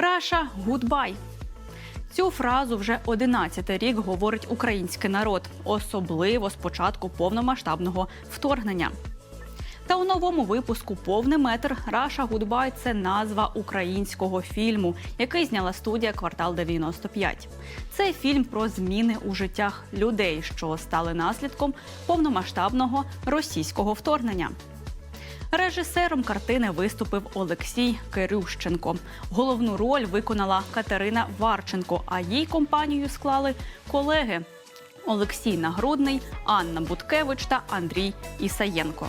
Раша гудбай. Цю фразу вже 11 рік говорить український народ, особливо з початку повномасштабного вторгнення. Та у новому випуску повний метр Раша Гудбай це назва українського фільму, який зняла студія Квартал 95. Це фільм про зміни у життях людей, що стали наслідком повномасштабного російського вторгнення. Режисером картини виступив Олексій Кирющенко. Головну роль виконала Катерина Варченко, а їй компанію склали колеги Олексій Нагрудний, Анна Буткевич та Андрій Ісаєнко.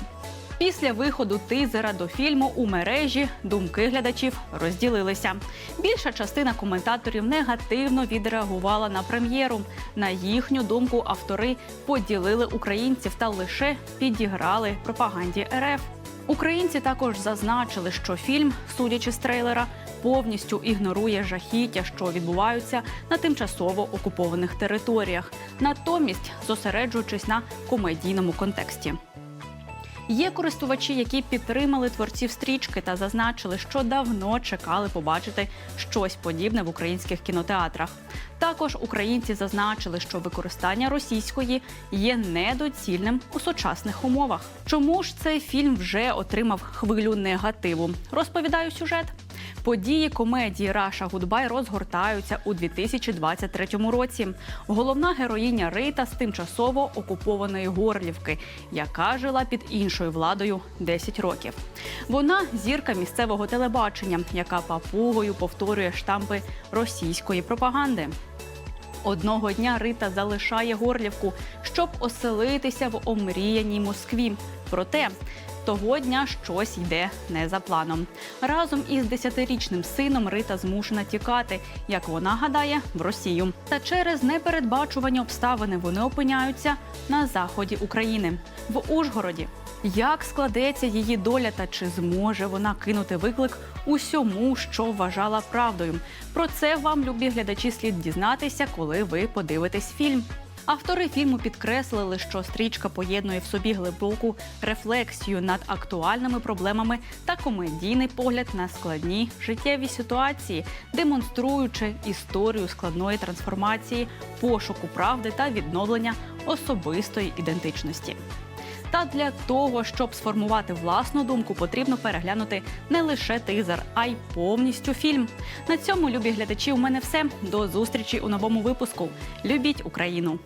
Після виходу тизера до фільму у мережі думки глядачів розділилися. Більша частина коментаторів негативно відреагувала на прем'єру. На їхню думку, автори поділили українців та лише підіграли пропаганді РФ. Українці також зазначили, що фільм, судячи з трейлера, повністю ігнорує жахіття, що відбуваються на тимчасово окупованих територіях, натомість зосереджуючись на комедійному контексті. Є користувачі, які підтримали творців стрічки та зазначили, що давно чекали побачити щось подібне в українських кінотеатрах. Також українці зазначили, що використання російської є недоцільним у сучасних умовах. Чому ж цей фільм вже отримав хвилю негативу? Розповідаю сюжет. Події комедії Раша Гудбай розгортаються у 2023 році. Головна героїня Рита з тимчасово окупованої Горлівки, яка жила під іншою владою 10 років. Вона зірка місцевого телебачення, яка папугою повторює штампи російської пропаганди. Одного дня Рита залишає Горлівку, щоб оселитися в омріяній Москві. Проте того дня щось йде не за планом. Разом із десятирічним сином Рита змушена тікати, як вона гадає, в Росію. Та через непередбачувані обставини вони опиняються на заході України в Ужгороді. Як складеться її доля та чи зможе вона кинути виклик усьому, що вважала правдою? Про це вам, любі глядачі, слід дізнатися, коли ви подивитесь фільм. Автори фільму підкреслили, що стрічка поєднує в собі глибоку рефлексію над актуальними проблемами та комедійний погляд на складні життєві ситуації, демонструючи історію складної трансформації, пошуку правди та відновлення особистої ідентичності. Та для того, щоб сформувати власну думку, потрібно переглянути не лише тизер, а й повністю фільм. На цьому, любі глядачі, у мене все. До зустрічі у новому випуску. Любіть Україну!